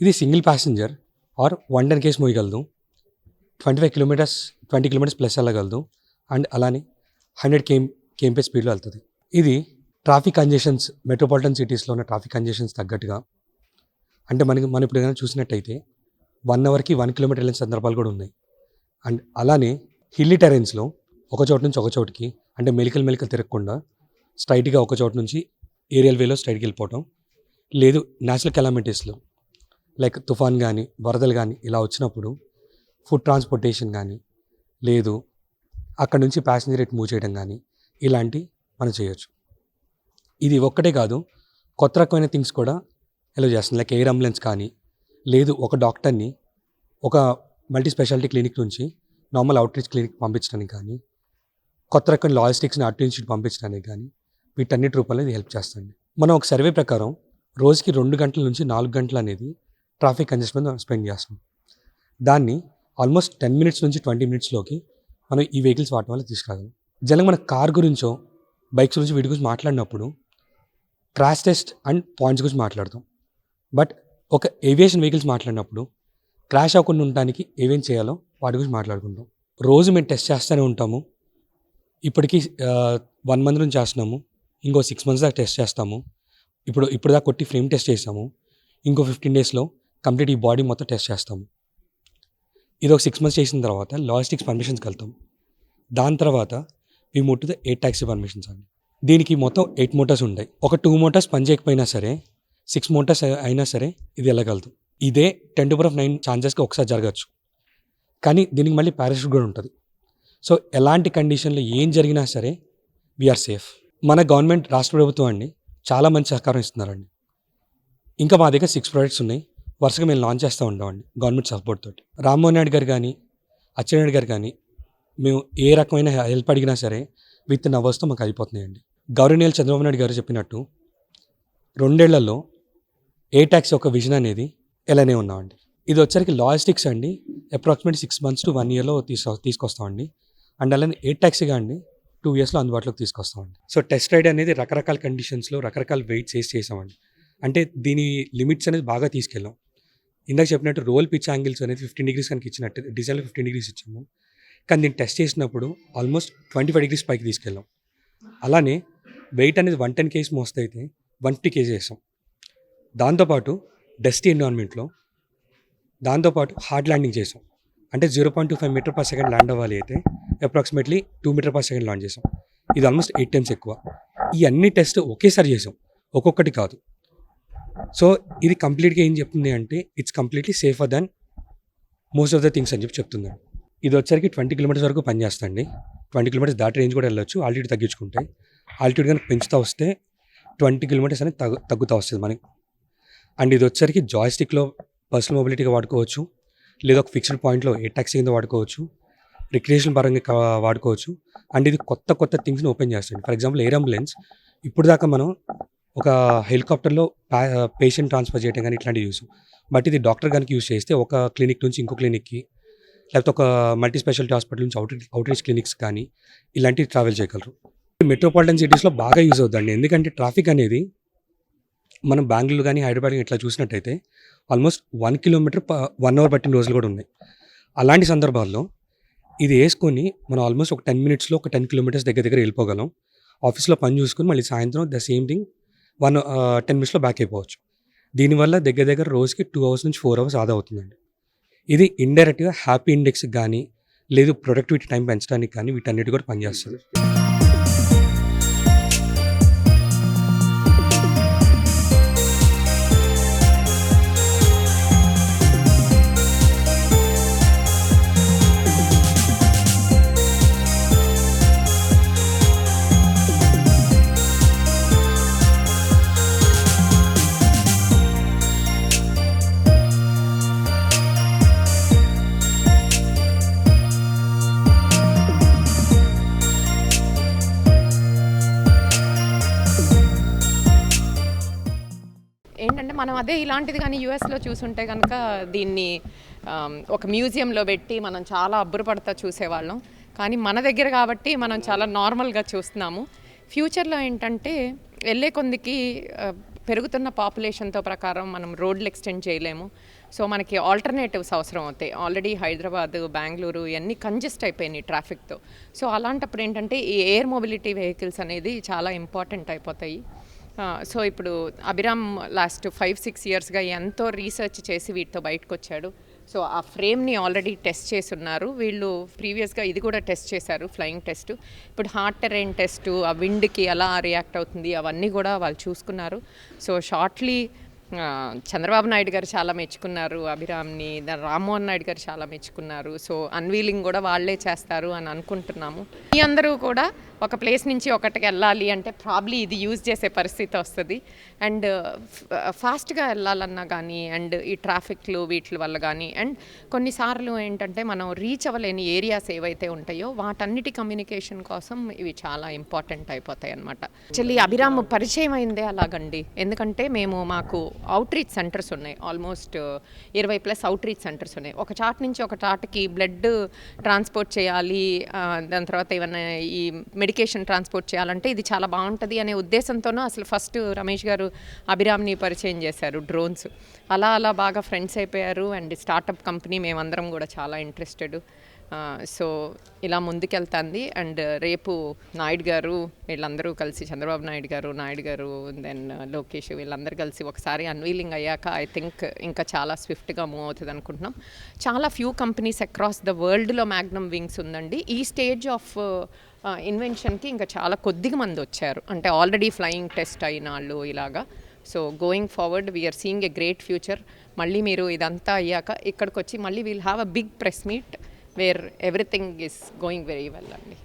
ఇది single passenger R one ten case మోయగలదు. Twenty five kilometres twenty kilometres plus వెళ్ళగలదు. And అలానే hundred కేమ్ కేంపే స్పీడ్లో వెళ్తుంది. ఇది ట్రాఫిక్ కంజెషన్స్ మెట్రోపాలిటన్ సిటీస్లో ఉన్న ట్రాఫిక్ కంజెషన్స్ తగ్గట్టుగా. అంటే మనకి మనం ఇప్పుడు ఏదైనా చూసినట్టయితే వన్ అవర్కి వన్ కిలోమీటర్ వెళ్ళిన సందర్భాలు కూడా ఉన్నాయి. అండ్ అలానే హిల్లీ టెరెన్స్లో ఒక చోట నుంచి ఒక చోటుకి అంటే మెలికల్ మెలికలు తిరగకుండా స్ట్రైట్గా ఒక చోట నుంచి ఏరియల్ వేలో స్ట్రైట్కి వెళ్ళిపోవటం. లేదు నేషనల్ కెలామిటీస్లో లైక్ తుఫాన్ కానీ వరదలు కానీ ఇలా వచ్చినప్పుడు ఫుడ్ ట్రాన్స్పోర్టేషన్ కానీ లేదు అక్కడ నుంచి ప్యాసింజర్ రేట్ మూవ్ చేయడం కానీ ఇలాంటి మనం చేయొచ్చు. ఇది ఒక్కటే కాదు కొత్త రకమైన థింగ్స్ కూడా ఎలా చేస్తుంది. లైక్ ఎయిర్ అంబులెన్స్ కానీ లేదు ఒక డాక్టర్ని ఒక మల్టీ స్పెషాలిటీ క్లినిక్ నుంచి నార్మల్ అవుట్రీచ్ క్లినిక్ పంపించడానికి కానీ కొత్త రకమైన లాజిస్టిక్స్ని అటు నుంచి పంపించడానికి కానీ వీటన్నిటి రూపంలో ఇది హెల్ప్ చేస్తుంది. మనం ఒక సర్వే ప్రకారం రోజుకి రెండు గంటల నుంచి నాలుగు గంటలు అనేది ట్రాఫిక్ కంజెషన్ మీద స్పెండ్ చేస్తాం. దాన్ని ఆల్మోస్ట్ టెన్ మినిట్స్ నుంచి ట్వంటీ మినిట్స్లోకి మనం ఈ వెహికల్స్ వాడటం వల్ల తీసుకురాగలం. జనరల్గా మన కార్ గురించో బైక్స్ గురించి వీటి గురించి మాట్లాడినప్పుడు క్రాష్ టెస్ట్ అండ్ పాయింట్స్ గురించి మాట్లాడతాం. బట్ ఒక ఏవియేషన్ వెహికల్స్ మాట్లాడినప్పుడు క్రాష్ అవ్వకుండా ఉండడానికి ఏమేం చేయాలో వాటి గురించి మాట్లాడుకుంటాం. రోజు మేము టెస్ట్ చేస్తూనే ఉంటాము. ఇప్పటికీ వన్ మంత్ నుంచి చేస్తున్నాము. ఇంకో సిక్స్ మంత్స్ దాకా టెస్ట్ చేస్తాము. ఇప్పుడు ఇప్పుడు దాకా కొట్టి ఫ్రేమ్ టెస్ట్ చేసాము. ఇంకో ఫిఫ్టీన్ డేస్లో కంప్లీట్ ఈ బాడీ మొత్తం టెస్ట్ చేస్తాము. ఇది ఒక సిక్స్ మంత్స్ చేసిన తర్వాత లాజిస్టిక్స్ పర్మిషన్స్కి వెళ్తాం దాని తర్వాత ఈ ముట్టు ద ఎయిట్ ట్యాక్సీ పర్మిషన్స్ అండి. దీనికి మొత్తం ఎయిట్ మోటార్స్ ఉంటాయి. ఒక టూ మోటార్స్ పని చేయకపోయినా సరే సిక్స్ మోటార్స్ అయినా సరే ఇది వెళ్ళగలదు ఇదే టెన్ టు ఆఫ్ నైన్ ఛాన్సెస్కి ఒకసారి జరగచ్చు. కానీ దీనికి మళ్ళీ పారాషూట్ కూడా ఉంటుంది. సో ఎలాంటి కండిషన్లో ఏం జరిగినా సరే వీఆర్ సేఫ్ మన గవర్నమెంట్ రాష్ట్ర ప్రభుత్వం అండి చాలా మంచి సహకారం ఇస్తున్నారండి. ఇంకా మా దగ్గర సిక్స్ ప్రాజెక్ట్స్ ఉన్నాయి. వరుసగా మేము లాంచ్ చేస్తూ ఉంటామండి గవర్నమెంట్ సపోర్ట్ తోటి. రామ్మోహన్ నాయుడు గారు కానీ అచ్చెన్నాయుడు గారు కానీ మేము ఏ రకమైన హెల్ప్ అడిగినా సరే విత్ ఇన్ అవర్స్తో మాకు అయిపోతున్నాయండి. గౌరవనీయులు చంద్రబాబు నాయుడు గారు చెప్పినట్టు రెండేళ్ళలో ఏ ట్యాక్స్ ఒక విజన్ అనేది ఎలానే ఉన్నామండి. ఇది వచ్చరికి లాజిస్టిక్స్ అండి approximate six months to one ఇయర్లో తీసు తీసుకొస్తామండి. అండ్ అలానే ఏ ట్యాక్సీగా అండి టూ ఇయర్స్లో అందుబాటులోకి తీసుకొస్తామండి. సో టెస్ట్ రైడ్ అనేది రకరకాల కండిషన్స్లో రకరకాల వెయిట్స్ వేసి చేసామండి. అంటే దీని లిమిట్స్ అనేది బాగా తీసుకెళ్ళాం. ఇందాక చెప్పినట్టు రోల్ పిచ్ యాంగిల్స్ అనేది ఫిఫ్టీన్ డిగ్రీస్ కనుక ఇచ్చినట్టు డిజైన్లో ఫిఫ్టీన్ డిగ్రీస్ ఇచ్చాము. కానీ దీన్ని టెస్ట్ చేసినప్పుడు ఆల్మోస్ట్ ట్వంటీ ఫైవ్ డిగ్రీస్ పైకి తీసుకెళ్ళాం. అలానే వెయిట్ అనేది వన్ టెన్ కేజీ మోస్ట్ అయితే వన్ ఫిఫ్టీ కేజీ వేసాం. దాంతోపాటు డస్టీ ఎన్విరాన్మెంట్లో దాంతోపాటు హార్డ్ ల్యాండింగ్ చేసాం. అంటే zero point two five metre per second land అవ్వాలి అయితే approximately two metre per second land చేసాం. ఇది ఆల్మోస్ట్ ఎయిట్ టైమ్స్ ఎక్కువ. ఈ అన్ని టెస్ట్ ఒకేసారి చేసాం. ఒక్కొక్కటి కాదు. సో ఇది కంప్లీట్గా ఏం చెప్తుంది అంటే it's completely safer than most of the things అని చెప్పి చెప్తున్నాను ఇది వచ్చరికి ట్వంటీ కిలోమీటర్స్ వరకు పనిచేస్తండి ట్వంటీ కిలోమీటర్స్ దాటి రేంజ్ కూడా వెళ్ళొచ్చు. ఆల్టిట్యూడ్ తగ్గించుకుంటే ఆల్టిట్యూడ్ కనుక పెంచుతూ వస్తే ట్వంటీ కిలోమీటర్స్ అనేది తగ్గు తగ్గుతూ వస్తుంది మనకి. అండ్ ఇది వచ్చరికి జాయిస్టిక్లో పర్సనల్ మొబిలిటీగా వాడుకోవచ్చు. లేదా ఒక ఫిక్స్డ్ పాయింట్లో ఏ ట్యాక్సీ కింద వాడుకోవచ్చు. రిక్రియేషన్ పరంగా వాడుకోవచ్చు. అండ్ ఇది కొత్త కొత్త థింగ్స్ని ఓపెన్ చేస్తుంది. ఫర్ ఎగ్జాంపుల్ ఎయిర్ అంబులెన్స్ ఇప్పుడు దాకా మనం ఒక హెలికాప్టర్లో పేషెంట్ ట్రాన్స్ఫర్ చేయడం కానీ ఇట్లాంటివి యూస్ బట్ ఇది డాక్టర్ కనుక యూస్ చేస్తే ఒక క్లినిక్ నుంచి ఇంకో క్లినిక్కి లేకపోతే ఒక మల్టీ స్పెషాలిటీ హాస్పిటల్ నుంచి అవుట్ అవుట్రీచ్ క్లినిక్స్ కానీ ఇలాంటివి ట్రావెల్ చేయగలరు. మెట్రోపాలిటన్ సిటీస్లో బాగా యూజ్ అవుతుందండి. ఎందుకంటే ట్రాఫిక్ అనేది మనం బెంగళూరు కానీ హైదరాబాద్ కానీ ఇట్లా చూసినట్టయితే almost one kilometre one hour పట్టిన రోజులు కూడా ఉన్నాయి. అలాంటి సందర్భాల్లో ఇది వేసుకొని మనం ఆల్మోస్ట్ ఒక టెన్ మినిట్స్లో ఒక టెన్ కిలోమీటర్స్ దగ్గర దగ్గర వెళ్ళిపోగలం. ఆఫీస్లో పని చూసుకొని మళ్ళీ సాయంత్రం the same thing one ten మినిట్స్లో బ్యాక్ అయిపోవచ్చు. దీనివల్ల దగ్గర దగ్గర రోజుకి టూ అవర్స్ నుంచి ఫోర్ అవర్స్ ఆదా అవుతుందండి. ఇది ఇండైరెక్ట్గా హ్యాపీ ఇండెక్స్కి కానీ లేదు ప్రొడక్టివిటీ టైం పెంచడానికి కానీ వీటన్నిటి కూడా పనిచేస్తుంది. ఏంటంటే మనం అదే ఇలాంటిది కానీ యూఎస్లో చూసుంటే కనుక దీన్ని ఒక మ్యూజియంలో పెట్టి మనం చాలా అబ్బురపడతా చూసేవాళ్ళం. కానీ మన దగ్గర కాబట్టి మనం చాలా నార్మల్గా చూస్తున్నాము. ఫ్యూచర్లో ఏంటంటే వెళ్ళే కొందికి పెరుగుతున్న పాపులేషన్తో ప్రకారం మనం రోడ్లు ఎక్స్టెండ్ చేయలేము. సో మనకి ఆల్టర్నేటివ్స్ అవసరం అవుతాయి. ఆల్రెడీ హైదరాబాద్ బెంగళూరు ఇవన్నీ కంజెస్ట్ అయిపోయినాయి ట్రాఫిక్తో. సో అలాంటప్పుడు ఏంటంటే ఈ ఎయిర్ మొబిలిటీ వెహికల్స్ అనేది చాలా ఇంపార్టెంట్ అయిపోతాయి. సో ఇప్పుడు అభిరామ్ లాస్ట్ ఫైవ్ సిక్స్ ఇయర్స్గా ఎంతో రీసెర్చ్ చేసి వీటితో బయటకు వచ్చాడు సో ఆ ఫ్రేమ్ని ఆల్రెడీ టెస్ట్ చేసి ఉన్నారు వీళ్ళు ప్రీవియస్గా ఇది కూడా టెస్ట్ చేశారు ఫ్లయింగ్ టెస్ట్ ఇప్పుడు హార్ట్ టెరైన్ టెస్ట్ ఆ విండ్కి ఎలా రియాక్ట్ అవుతుంది అవన్నీ కూడా వాళ్ళు చూసుకున్నారు. సో షార్ట్లీ చంద్రబాబు నాయుడు గారు చాలా మెచ్చుకున్నారు అభిరామ్ని రామ్మోహన్ నాయుడు గారు చాలా మెచ్చుకున్నారు. సో అన్వీలింగ్ కూడా వాళ్ళే చేస్తారు అని అనుకుంటున్నాము. మీ అందరూ కూడా ఒక ప్లేస్ నుంచి ఒకటికి వెళ్ళాలి అంటే ప్రాబ్లీ ఇది యూజ్ చేసే పరిస్థితి వస్తుంది. అండ్ ఫాస్ట్గా uh, uh, వెళ్ళాలన్నా కానీ అండ్ ఈ ట్రాఫిక్లు వీటి వల్ల కానీ అండ్ కొన్నిసార్లు ఏంటంటే మనం రీచ్ అవ్వలేని ఏరియాస్ ఏవైతే ఉంటాయో వాటన్నిటి కమ్యూనికేషన్ కోసం ఇవి చాలా ఇంపార్టెంట్ అయిపోతాయి అనమాట యాక్చువల్లీ అభిరామ్ పరిచయం అయిందే అలాగండి. ఎందుకంటే మేము మాకు అవుట్ రీచ్ సెంటర్స్ ఉన్నాయి ఆల్మోస్ట్ uh, ఇరవై ప్లస్ అవుట్ రీచ్ సెంటర్స్ ఉన్నాయి. ఒక చాట్ నుంచి ఒక చాట్కి బ్లడ్ ట్రాన్స్పోర్ట్ చేయాలి దాని తర్వాత ఏమైనా ఈ మెడికేషన్ ట్రాన్స్పోర్ట్ చేయాలంటే ఇది చాలా బాగుంటుంది అనే ఉద్దేశంతోనూ అసలు ఫస్ట్ రమేష్ గారు అభిరామ్ని పరిచయం చేశారు డ్రోన్స్ అలా అలా బాగా ఫ్రెండ్స్ అయిపోయారు అండ్ స్టార్టప్ కంపెనీ మేమందరం కూడా చాలా ఇంట్రెస్టెడ్ సో ఇలా ముందుకెళ్తుంది. అండ్ రేపు నాయుడు గారు వీళ్ళందరూ కలిసి చంద్రబాబు నాయుడు గారు నాయుడు గారు దెన్ లోకేష్ వీళ్ళందరూ కలిసి ఒకసారి అన్వీలింగ్ అయ్యాక ఐ థింక్ ఇంకా చాలా స్విఫ్ట్గా మూవ్ అవుతుంది అనుకుంటున్నాం. చాలా ఫ్యూ కంపెనీస్ అక్రాస్ ద వరల్డ్లో మ్యాగ్నమ్ వింగ్స్ ఉందండి. ఈ స్టేజ్ ఆఫ్ ఇన్వెన్షన్కి ఇంకా చాలా కొద్దిగా మంది వచ్చారు. అంటే ఆల్రెడీ ఫ్లయింగ్ టెస్ట్ అయిన వాళ్ళు ఇలాగా. So going forward we are seeing a great future మళ్ళీ మీరు ఇదంతా అయ్యాక ఇక్కడికి వచ్చి మళ్ళీ we'll have a big press meet where everything is going very well అండి